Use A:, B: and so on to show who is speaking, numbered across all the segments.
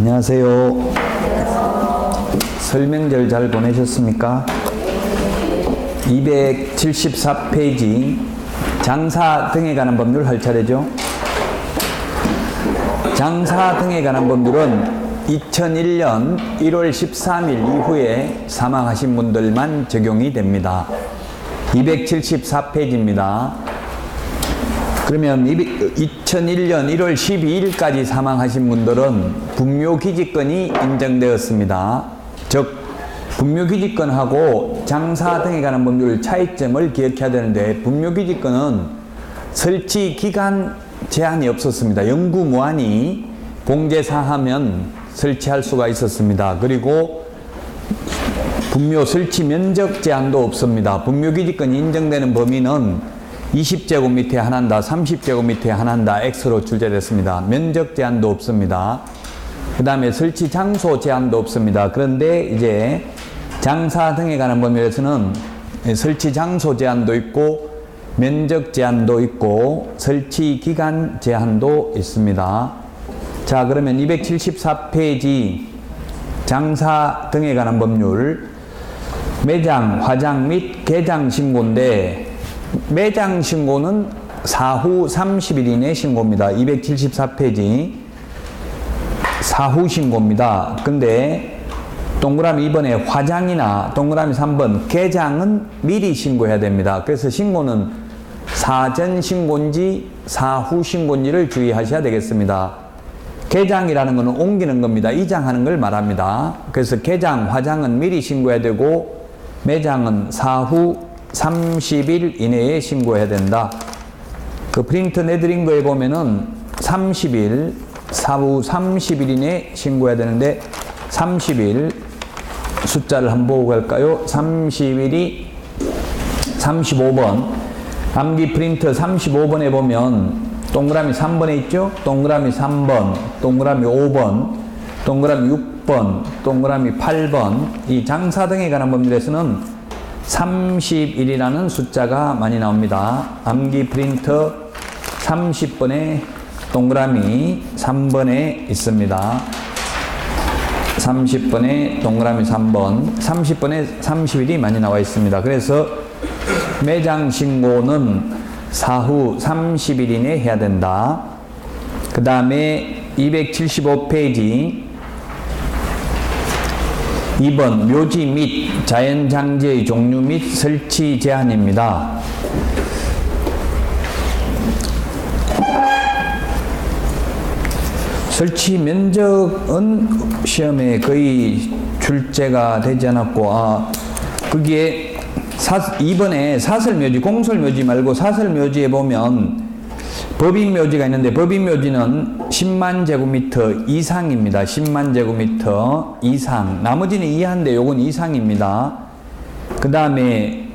A: 안녕하세요. 설명절 잘 보내셨습니까? 274페이지 장사 등에 관한 법률 할 차례죠. 장사 등에 관한 법률은 2001년 1월 13일 이후에 사망하신 분들만 적용이 됩니다. 274페이지입니다. 그러면 2001년 1월 12일까지 사망하신 분들은 분묘기지권이 인정되었습니다. 즉 분묘기지권하고 장사 등에 관한 법률 차이점을 기억해야 되는데 분묘기지권은 설치 기간 제한이 없었습니다. 영구 무한히 공제사하면 설치할 수가 있었습니다. 그리고 분묘 설치 면적 제한도 없습니다. 분묘기지권이 인정되는 범위는 20제곱미터에 하나다, 30제곱미터에 하나다, X로 출제됐습니다. 면적 제한도 없습니다. 그 다음에 설치 장소 제한도 없습니다. 그런데 이제 장사 등에 관한 범위에서는 설치 장소 제한도 있고 면적 제한도 있고 설치 기간 제한도 있습니다. 자, 그러면 274페이지 장사 등에 관한 법률 매장, 화장 및 개장 신고인데 매장 신고는 사후 30일 이내 신고입니다. 274페이지 사후 신고입니다. 근데 동그라미 2번에 화장이나 동그라미 3번 개장은 미리 신고해야 됩니다. 그래서 신고는 사전 신고인지 사후 신고인지를 주의하셔야 되겠습니다. 개장이라는 것은 옮기는 겁니다. 이장하는 걸 말합니다. 그래서 개장, 화장은 미리 신고해야 되고 매장은 사후 30일 이내에 신고해야 된다. 그 프린트 내드린 거에 보면은 30일, 사후 30일 이내에 신고해야 되는데 30일 숫자를 한번 보고 갈까요? 30일이 35번 암기 프린트 35번에 보면 동그라미 3번에 있죠? 동그라미 3번, 동그라미 5번, 동그라미 6번, 동그라미 8번 이 장사 등에 관한 법률에서는 31이라는 숫자가 많이 나옵니다. 암기 프린터 30번에 동그라미 3번에 있습니다. 30번에 동그라미 3번, 30번에 30일이 많이 나와 있습니다. 그래서 매장 신고는 사후 30일 이내 해야 된다. 그 다음에 275페이지 2번 묘지 및 자연장지의 종류 및 설치 제한입니다. 설치 면적은 시험에 거의 출제가 되지 않았고 아 거기에 사, 2번에 사설묘지 공설묘지 말고 사설묘지에 보면 법인 묘지가 있는데 법인 묘지는 10만 제곱미터 이상입니다. 10만 제곱미터 이상. 나머지는 이하인데 요건 이상입니다. 그 다음에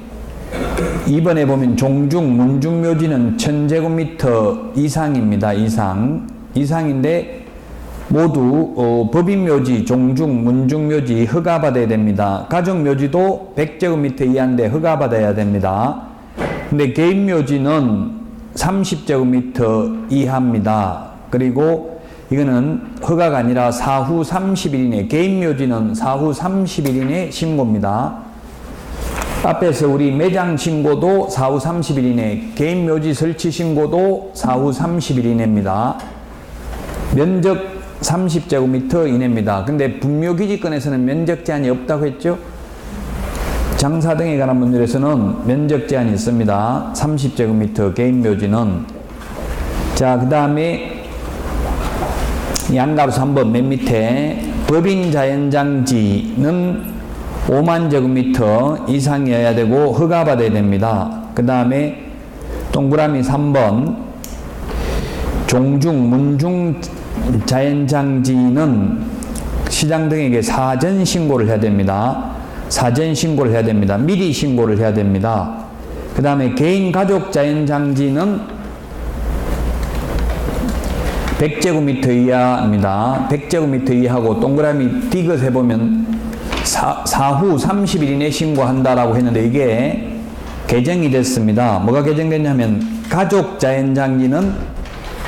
A: 2번에 보면 종중, 문중 묘지는 1000제곱미터 이상입니다. 이상. 이상인데 모두 어, 법인묘지, 종중, 문중묘지 허가받아야 됩니다. 가족묘지도 100제곱미터 이하인데 허가받아야 됩니다. 근데 개인묘지는 30제곱미터 이하입니다. 그리고 이거는 허가가 아니라 사후 30일 이내, 개인 묘지는 사후 30일 이내 신고입니다. 앞에서 우리 매장 신고도 사후 30일 이내, 개인 묘지 설치 신고도 사후 30일 이내입니다. 면적 30제곱미터 이내입니다. 근데 분묘기지권에서는 면적 제한이 없다고 했죠? 장사 등에 관한 문제에서는 면적 제한이 있습니다. 30제곱미터 개인 묘지는 자, 그 다음에 양가로 3번 맨 밑에 법인 자연장지는 5만 제곱미터 이상이어야 되고 허가받아야 됩니다. 그 다음에 동그라미 3번 종중, 문중 자연장지는 시장 등에게 사전 신고를 해야 됩니다. 사전 신고를 해야 됩니다. 미리 신고를 해야 됩니다. 그 다음에 개인 가족 자연장지는 100제곱미터 이하입니다. 100제곱미터 이하고 동그라미 디귿 해보면 사, 사후 30일 이내 신고한다라고 했는데 이게 개정이 됐습니다. 뭐가 개정됐냐면 가족 자연장지는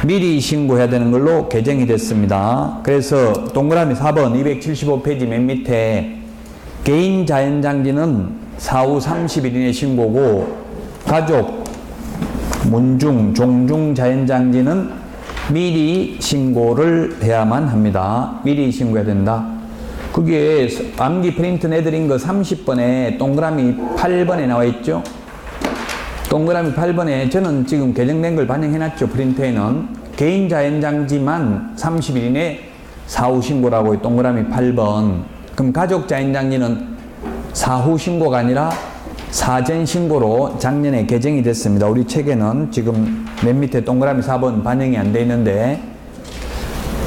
A: 미리 신고해야 되는 걸로 개정이 됐습니다. 그래서 동그라미 4번 275페이지 맨 밑에 개인 자연장지는 사후 30일 이내 신고고 가족, 문중, 종중 자연장지는 미리 신고를 해야만 합니다. 미리 신고해야 된다. 그게 암기 프린트 내드린 거 30번에 동그라미 8번에 나와 있죠? 동그라미 8번에 저는 지금 개정된 걸 반영해놨죠. 프린트에는. 개인 자연장지만 30일 이내 사후 신고라고 동그라미 8번. 그럼 가족 자연장지는 사후 신고가 아니라 사전 신고로 작년에 개정이 됐습니다. 우리 책에는 지금 맨 밑에 동그라미 4번 반영이 안 돼 있는데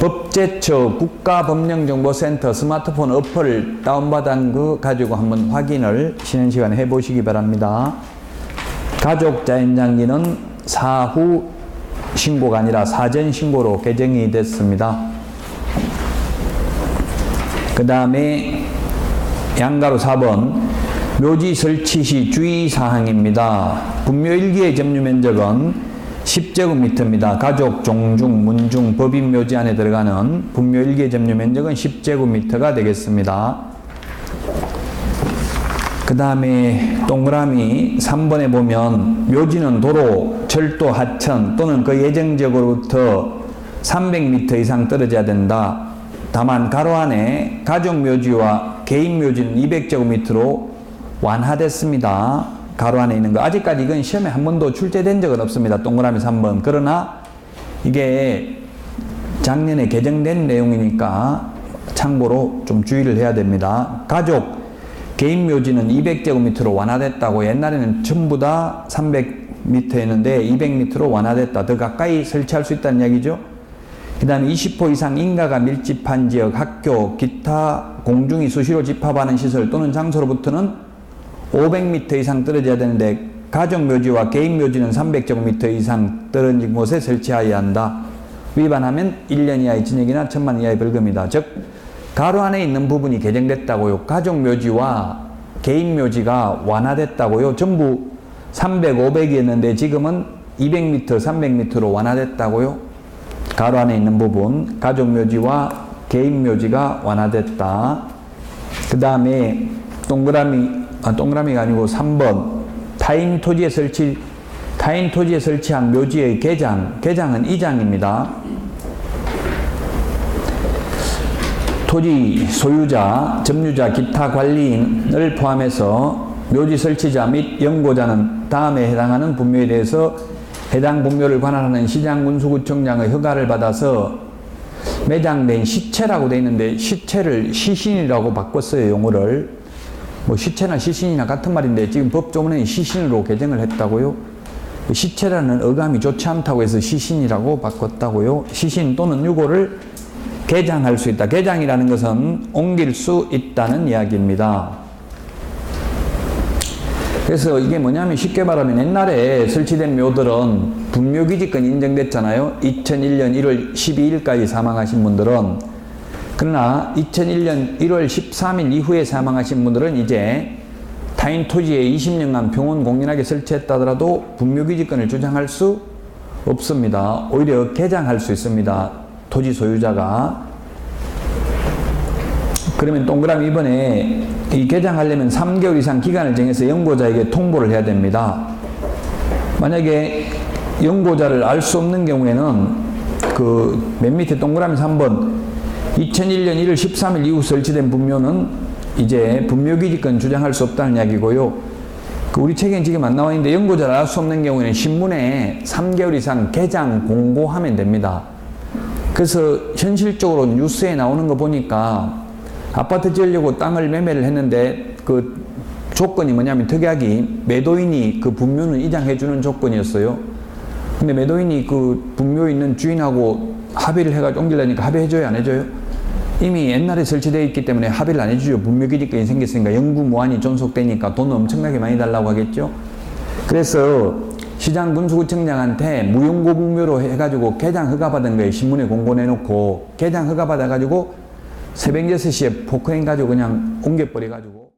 A: 법제처 국가법령정보센터 스마트폰 어플 다운받은 거 가지고 한번 확인을 쉬는 시간에 해보시기 바랍니다. 가족 자연장기는 사후 신고가 아니라 사전 신고로 개정이 됐습니다. 그 다음에 양가로 4번 묘지 설치 시 주의사항입니다. 분묘일기의 점유 면적은 10제곱미터입니다. 가족, 종중, 문중, 법인 묘지 안에 들어가는 분묘일기의 점유 면적은 10제곱미터가 되겠습니다. 그 다음에 동그라미 3번에 보면 묘지는 도로, 철도, 하천 또는 그 예정지역으로부터 300m 이상 떨어져야 된다. 다만 가로 안에 가족 묘지와 개인 묘지는 200제곱미터로 완화됐습니다. 가로 안에 있는 거. 아직까지 이건 시험에 한 번도 출제된 적은 없습니다. 동그라미 3번. 그러나 이게 작년에 개정된 내용이니까 참고로 좀 주의를 해야 됩니다. 가족, 개인 묘지는 200제곱미터로 완화됐다고 옛날에는 전부 다 300m였는데 200m로 완화됐다. 더 가까이 설치할 수 있다는 이야기죠. 그 다음에 20호 이상 인가가 밀집한 지역, 학교, 기타 공중이 수시로 집합하는 시설 또는 장소로부터는 500m 이상 떨어져야 되는데 가족 묘지와 개인 묘지는 300제곱미터 이상 떨어진 곳에 설치하여야 한다. 위반하면 1년 이하의 징역이나 1000만 이하의 벌금이다. 즉 가로 안에 있는 부분이 개정됐다고요. 가족 묘지와 개인 묘지가 완화됐다고요. 전부 300, 500이었는데 지금은 200m, 300m로 완화됐다고요. 가로 안에 있는 부분 가족 묘지와 개인 묘지가 완화됐다. 그 다음에 동그라미 아, 동그라미가 아니고 3번 타인 토지에 설치 타인 토지에 설치한 묘지의 개장 개장은 이장입니다. 토지 소유자, 점유자, 기타 관리인을 포함해서 묘지 설치자 및 연고자는 다음에 해당하는 분묘에 대해서 해당 분묘를 관할하는 시장군수구청장의 허가를 받아서 매장된 시체라고 되어 있는데 시체를 시신이라고 바꿨어요 용어를. 뭐 시체나 시신이나 같은 말인데 지금 법조문에 시신으로 개정을 했다고요. 시체라는 어감이 좋지 않다고 해서 시신이라고 바꿨다고요. 시신 또는 유고를 개장할 수 있다. 개장이라는 것은 옮길 수 있다는 이야기입니다 그래서 이게 뭐냐면 쉽게 말하면 옛날에 설치된 묘들은 분묘기지권 인정됐잖아요. 2001년 1월 12일까지 사망하신 분들은 그러나 2001년 1월 13일 이후에 사망하신 분들은 이제 타인 토지에 20년간 병원 공인하게 설치했다더라도 분묘기지권을 주장할 수 없습니다. 오히려 개장할 수 있습니다. 토지 소유자가 그러면 동그라미 이번에 이 개장하려면 3개월 이상 기간을 정해서 연고자에게 통보를 해야 됩니다. 만약에 연고자를 알 수 없는 경우에는 그 맨 밑에 동그라미 3번 2001년 1월 13일 이후 설치된 분묘는 이제 분묘기지권 주장할 수 없다는 이야기고요. 그 우리 책엔 지금 안 나와 있는데 연고자를 알 수 없는 경우에는 신문에 3개월 이상 개장 공고하면 됩니다. 그래서 현실적으로 뉴스에 나오는 거 보니까 아파트 지으려고 땅을 매매를 했는데 그 조건이 뭐냐면 특약이 매도인이 그 분묘는 이장해 주는 조건이었어요. 근데 매도인이 그 분묘 있는 주인하고 합의를 해가지고 옮기려니까 합의해줘요 안 해줘요? 이미 옛날에 설치되어 있기 때문에 합의를 안 해주죠. 분묘기지권이 생겼으니까 영구 무한이 존속되니까 돈 엄청나게 많이 달라고 하겠죠. 그래서 시장 군수구청장한테 무용고 분묘로 해가지고 개장 허가받은 거에 신문에 공고 내놓고 개장 허가받아가지고 새벽 6시에 포크레인 가지고 그냥 옮겨버려가지고